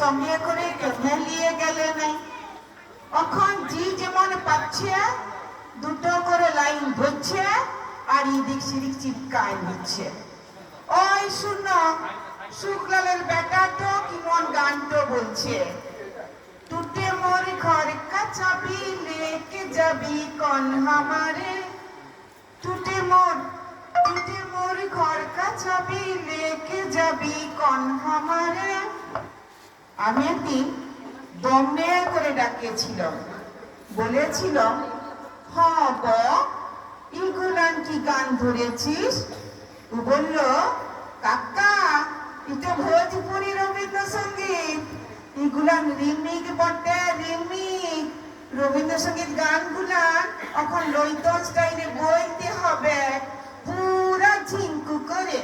সঙ্গে করে কেমনে নিয়ে গেলে নাই। এখন জি যেমন পাচ্ছে, দুটো করে লাইন ধরছে, আর ইদিক সিদিক চিপকায় নিচ্ছে ওই শূন্য, শুক্লালের বেটাটো কিমন গানটো বলছে। টুটে মোর ঘর কা চাবি লেকে যাবি কন হামারে। টুটে মোর টুটে মোর ঘর কা লেকে যাবি কন হামারে। আমি একদিন দমনে করে ডাকিয়েছিলাম। বলেছিলাম, হ গ ইগুলান কি গান ধরেছিস? ও বলল, কাকা, এটা ভোজপুরি রবীন্দ্রসঙ্গীত। এগুলান রিমিক, বটে রিমিক। রবীন্দ্রসঙ্গীত গানগুলান এখন লইত স্টাইলে বইতে হবে। পুরা ঝিঙ্কু করে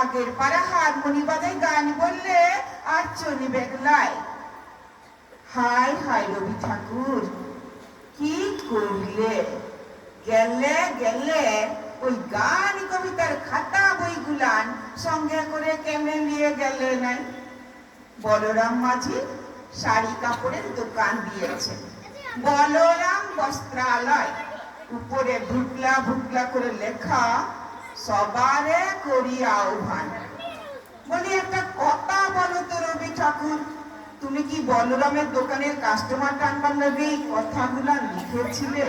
আগের পারা হারমোনি বাজায় গান বললে আর চলিবে লাই হাই হাই রবি ঠাকুর, কি করলে? গেলে গেলে ওই গান কবিতার খাতা বইগুলান সঙ্গে করে কেমনে নিয়ে গেলে নাই? বলরাম মাঝি শাড়ি কাপড়ের দোকান দিয়েছে। বলরাম বস্ত্রালয়, উপরে ভুটলা ভুটলা করে লেখা, সবারে করি আহ্বান। বলি একটা কথা বলো তো রবি ঠাকুর। তুমি কি বলরামের দোকানের কাস্টমার টানবার লাগে এই কথাগুলা লিখেছিলে?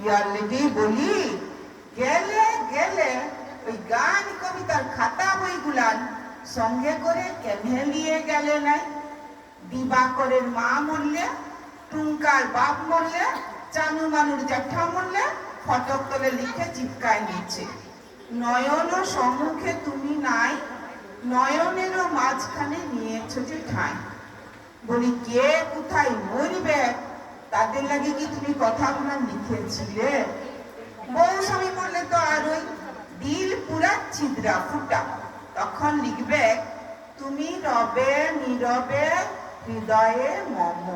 ইয়ার লেগেই বলি, গেলে গেলে ওই গান কবিতার খাতা বইগুলান সঙ্গে করে কেমনে নিয়ে গেলে নাই? দিবাকরের মা মরলে, টুঙ্কার বাপ মরলে, চানু মানুর জ্যাঠা মরলে, ফটক তলে লিখে চিপকায় নিচ্ছে। নয়ন সম্মুখে তুমি নাই নয়নেরও মাঝখানে নিয়েছ যে ঠাঁই। বলি, কে কোথায় মরবে? তাদের লাগে কি তুমি কথা কথাগুলো লিখেছিলে? বউ স্বামী মরলে তো আর ওই দিল পুরা ছিদ্রা ফুটা। তখন লিখবে, তুমি রবে নীরবে হৃদয়ে মম।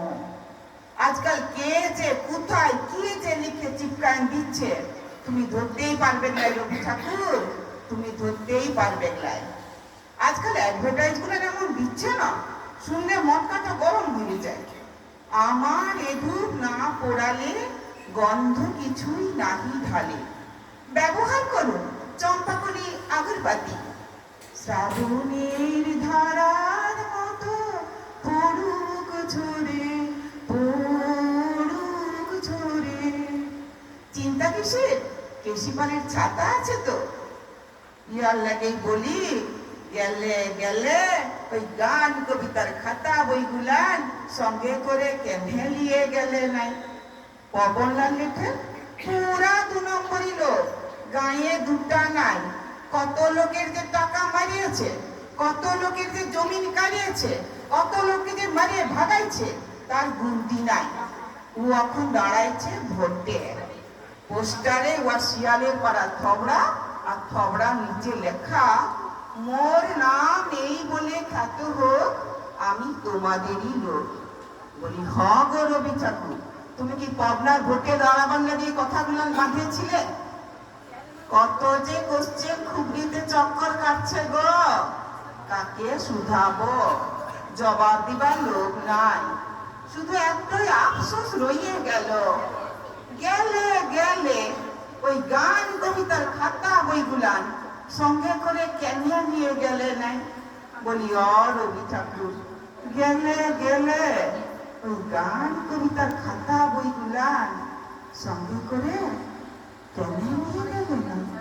আজকাল কে যে কোথায়, কি যে লিখে চিপকান দিচ্ছে, তুমি ধরতেই পারবে না, রবি ঠাকুর। তুমি ধরতেই পারবে না। আজকাল অ্যাডভার্টাইজগুলো এমন দিচ্ছে না, শুনলে মটকাটা গরম হয়ে যায়। আমার এধূপ না পোড়ালে গন্ধ কিছুই নাহি ঢালে। ব্যবহার করুন চম্পাকলি আগরবাতি। শ্রাবণের ধারার মতো পড়ুক ঝরে পড়ুক ঝরে। চিন্তা কিসের? কেশিপানের ছাতা আছে তো। ইয়ার লাগেই বলি গেলে গেলে ওই গান কবিতার খাতা বইগুলান সঙ্গে করে কেমনে নিয়ে গেলে নাই। পবনলাল লেখে, পুরা দু নম্বরই লোক, গায়ে দুটা নাই। কত লোকের যে টাকা মারিয়েছে, কত লোকের যে জমিন কাড়িয়েছে, কত লোককে যে মারিয়ে ভাগাইছে, তার গুনতি নাই। ও এখন দাঁড়াইছে ভোটে। পোস্টারে ওয়া শিয়ালের পাড়া থবড়া আর থবড়া নিচে লেখা মোর নাম এই বলে খ্যাত হোক আমি তোমাদেরই লোক। বলি, হ গো রবি ঠাকুর, তুমি কি পাবনার ভোটে লাগে এই কথাগুলো বাঁধিয়েছিলে কত যে কোশ্চেন খুবরিতে চক্কর কাটছে গো। কাকে শুধাবো? জবাব দিবার লোক নাই। শুধু একটাই আফসোস রইয়ে গেল। গেলে গেলে ওই গান কবিতার খাতা বইগুলান সঙ্গে করে কেনিয়া নিয়ে গেলে নাই? বলি, অ, রবি ঠাকুর, গেলে গেলে ওই গান কবিতার খাতা বইগুলা সঙ্গে করে কেন নিয়ে